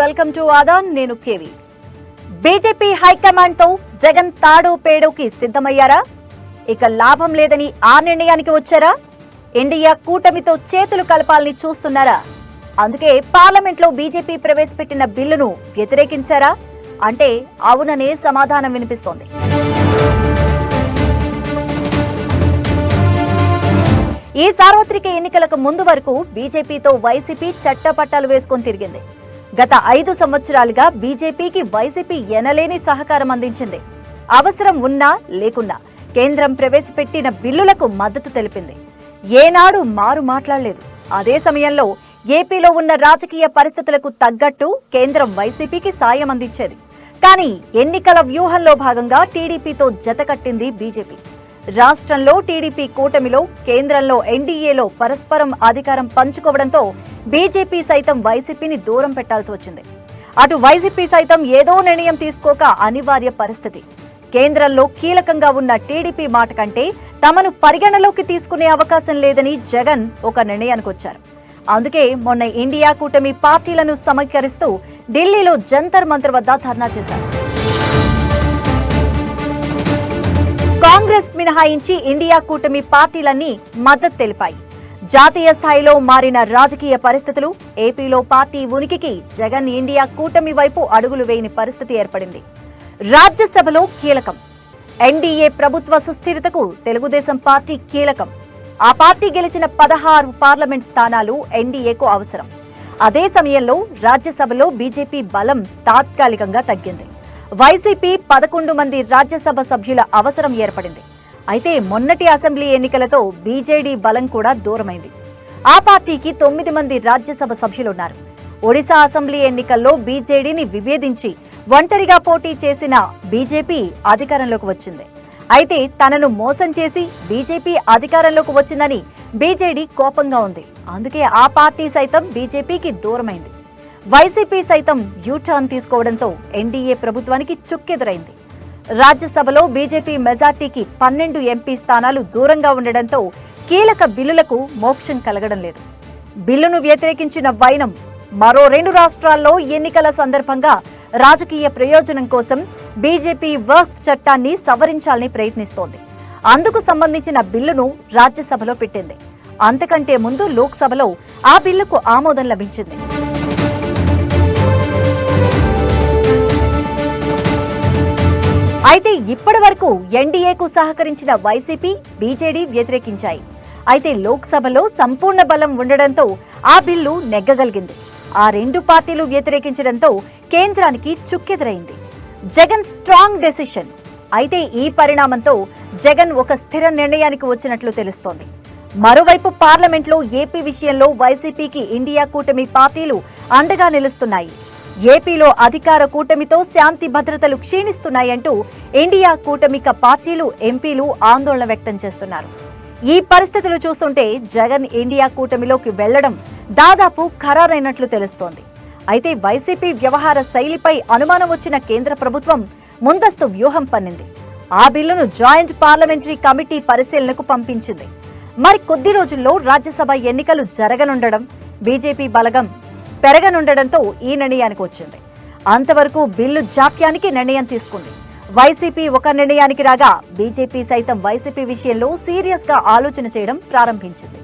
Welcome to Aadan నేను KV. BJP హైకమాండ్తో Jagan తాడో పేడోకి సిద్ధమయ్యారా? ఇక లాభం లేదని ఆ నిర్ణయానికి వచ్చారా? ఇండియా కూటమితో చేతులు కలపాలని చూస్తున్నారా? అందుకే పార్లమెంట్లో బీజేపీ ప్రవేశపెట్టిన బిల్లును వ్యతిరేకించారా? అంటే అవుననే సమాధానం వినిపిస్తోంది. ఈ సార్వత్రిక ఎన్నికలకు ముందు వరకు బీజేపీతో వైసీపీ చట్టపట్టాలు వేసుకొని తిరిగింది. గత ఐదు సంవత్సరాలుగా బీజేపీకి వైసీపీ ఎనలేని సహకారం అందించింది. అవసరం ఉన్నా లేకున్నా కేంద్రం ప్రవేశపెట్టిన బిల్లులకు మద్దతు తెలిపింది. ఏనాడు మారు మాట్లాడలేదు. అదే సమయంలో ఏపీలో ఉన్న రాజకీయ పరిస్థితులకు తగ్గట్టు కేంద్రం వైసీపీకి సాయం అందించేది. కానీ ఎన్నికల వ్యూహంలో భాగంగా టీడీపీతో జతకట్టింది బీజేపీ. రాష్ట్రంలో టీడీపీ కూటమిలో కేంద్రంలో ఎన్డీఏలో పరస్పరం అధికారం పంచుకోవడంతో బీజేపీ సైతం వైసీపీని దూరం పెట్టాల్సి వచ్చింది. అటు వైసీపీ సైతం ఏదో నిర్ణయం తీసుకోక అనివార్య పరిస్థితి. కేంద్రంలో కీలకంగా ఉన్న టీడీపీ మాట కంటే తమను పరిగణలోకి తీసుకునే అవకాశం లేదని జగన్ ఒక నిర్ణయానికి వచ్చారు. అందుకే మొన్న ఇండియా కూటమి పార్టీలను సమీకరిస్తూ ఢిల్లీలో జంతర్ మంతర్ వద్ద ధర్నా చేశారు. కాంగ్రెస్ మినహాయించి ఇండియా కూటమి పార్టీలన్నీ మద్దతు తెలిపాయి. జాతీయ స్థాయిలో మారిన రాజకీయ పరిస్థితులు ఏపీలో పార్టీ ఉనికికి జగన్ ఇండియా కూటమి వైపు అడుగులు వేయని పరిస్థితి ఏర్పడింది. రాజ్యసభలో కీలకం. ఎన్డీఏ ప్రభుత్వ సుస్థిరతకు తెలుగుదేశం పార్టీ కీలకం. ఆ పార్టీ గెలిచిన పదహారు పార్లమెంట్ స్థానాలు ఎన్డీఏకు అవసరం. అదే సమయంలో రాజ్యసభలో బీజేపీ బలం తాత్కాలికంగా తగ్గింది. వైసీపీ పదకొండు మంది రాజ్యసభ సభ్యుల అవసరం ఏర్పడింది. అయితే మొన్నటి అసెంబ్లీ ఎన్నికలతో బీజేడీ బలం కూడా దూరమైంది. ఆ పార్టీకి తొమ్మిది మంది రాజ్యసభ సభ్యులున్నారు. ఒడిశా అసెంబ్లీ ఎన్నికల్లో బీజేడీని విభేదించి ఒంటరిగా పోటీ చేసిన బీజేపీ అధికారంలోకి వచ్చింది. అయితే తనను మోసం చేసి బీజేపీ అధికారంలోకి వచ్చిందని బీజేడీ కోపంగా ఉంది. అందుకే ఆ పార్టీ సైతం బీజేపీకి దూరమైంది. వైసీపీ సైతం యూటర్న్ తీసుకోవడంతో ఎన్డీఏ ప్రభుత్వానికి చుక్కెదురైంది. రాజ్యసభలో బీజేపీ మెజార్టీకి పన్నెండు ఎంపీ స్థానాలు దూరంగా ఉండడంతో కీలక బిల్లులకు మోక్షం కలగడం లేదు. బిల్లును వ్యతిరేకించిన వైనం మరో రెండు రాష్ట్రాల్లో ఎన్నికల సందర్భంగా రాజకీయ ప్రయోజనం కోసం బీజేపీ వర్క్ చట్టాన్ని సవరించాలని ప్రయత్నిస్తోంది. అందుకు సంబంధించిన బిల్లును రాజ్యసభలో పెట్టింది. అంతకంటే ముందు లోక్సభలో ఆ బిల్లుకు ఆమోదం లభించింది. అయితే ఇప్పటి వరకు ఎన్డీఏకు సహకరించిన వైసీపీ బీజేడీ వ్యతిరేకించాయి. అయితే లోక్సభలో సంపూర్ణ బలం ఉండడంతో ఆ బిల్లు నెగ్గగలిగింది. ఆ రెండు పార్టీలు వ్యతిరేకించడంతో కేంద్రానికి చుక్కెదురైంది. Jagan strong decision. అయితే ఈ పరిణామంతో జగన్ ఒక స్థిర నిర్ణయానికి వచ్చినట్లు తెలుస్తోంది. మరోవైపు పార్లమెంట్లో ఏపీ విషయంలో వైసీపీకి ఇండియా కూటమి పార్టీలు అండగా నిలుస్తున్నాయి. ఏపీలో అధికార కూటమితో శాంతి భద్రతలు క్షీణిస్తున్నాయంటూ ఇండియా కూటమిక పార్టీలు ఎంపీలు ఆందోళన వ్యక్తం చేస్తున్నారు. ఈ పరిస్థితులు చూస్తుంటే జగన్ ఇండియా కూటమిలోకి వెళ్ళడం దాదాపు ఖరారైనట్లు తెలుస్తోంది. అయితే వైసీపీ వ్యవహార శైలిపై అనుమానం వచ్చిన కేంద్ర ప్రభుత్వం ముందస్తు వ్యూహం పన్నింది. ఆ బిల్లును జాయింట్ పార్లమెంటరీ కమిటీ పరిశీలనకు పంపించింది. మరి కొద్ది రోజుల్లో రాజ్యసభ ఎన్నికలు జరగనుండడం బీజేపీ బలగం పెరగనుండడంతో ఈ నిర్ణయానికి వచ్చింది. అంతవరకు బిల్లు జాప్యానికి నిర్ణయం తీసుకుంది. వైసీపీ ఒక నిర్ణయానికి రాగా బీజేపీ సైతం వైసీపీ విషయంలో సీరియస్గా ఆలోచన చేయడం ప్రారంభించింది.